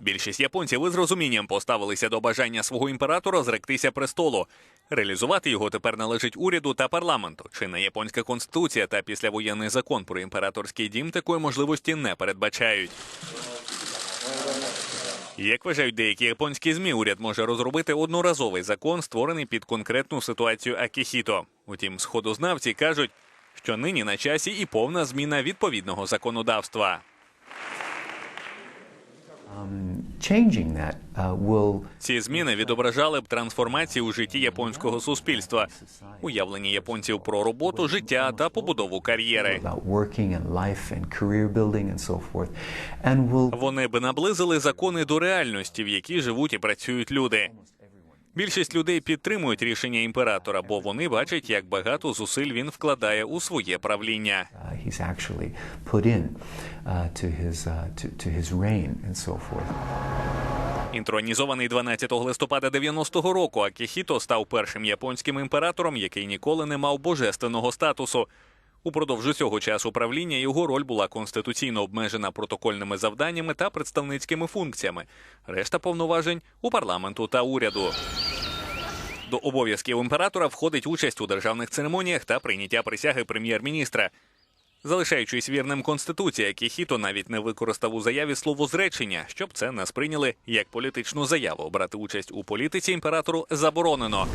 Більшість японців із розумінням поставилися до бажання свого імператора зректися престолу. Реалізувати його тепер належить уряду та парламенту. Чинна японська конституція та післявоєнний закон про імператорський дім такої можливості не передбачають. Як вважають деякі японські змі, уряд може розробити одноразовий закон, створений під конкретну ситуацію Акіхіто. Утім, сходознавці кажуть, що нині на часі і повна зміна відповідного законодавства. Ці зміни відображали б трансформації у житті японського суспільства, уявлення японців про роботу, життя та побудову кар'єри. Вони б наблизили закони до реальності, в якій живуть і працюють люди. Більшість людей підтримують рішення імператора, бо вони бачать, як багато зусиль він вкладає у своє правління. uh, uh, uh. Інтронізований 12 листопада 90-го року, Акіхіто став першим японським імператором, який ніколи не мав божественного статусу. Упродовж усього часу правління його роль була конституційно обмежена протокольними завданнями та представницькими функціями. Решта повноважень у парламенту та уряду. До обов'язків імператора входить участь у державних церемоніях та прийняття присяги прем'єр-міністра. Залишаючись вірним конституції, Кіхіто навіть не використав у заяві слово зречення, щоб це не сприйняли як політичну заяву. Брати участь у політиці імператору заборонено.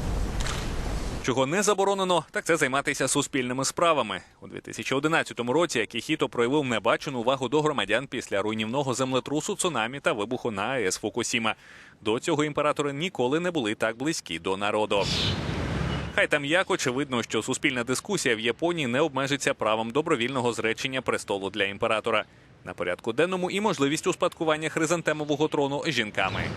Чого не заборонено, так це займатися суспільними справами. У 2011 році Акіхіто проявив небачену увагу до громадян після руйнівного землетрусу, цунамі та вибуху на АЕС Фукусіма. До цього імператори ніколи не були так близькі до народу. Хай там як очевидно, що суспільна дискусія в Японії не обмежиться правом добровільного зречення престолу для імператора. На порядку денному і можливість успадкування хризантемового трону жінками.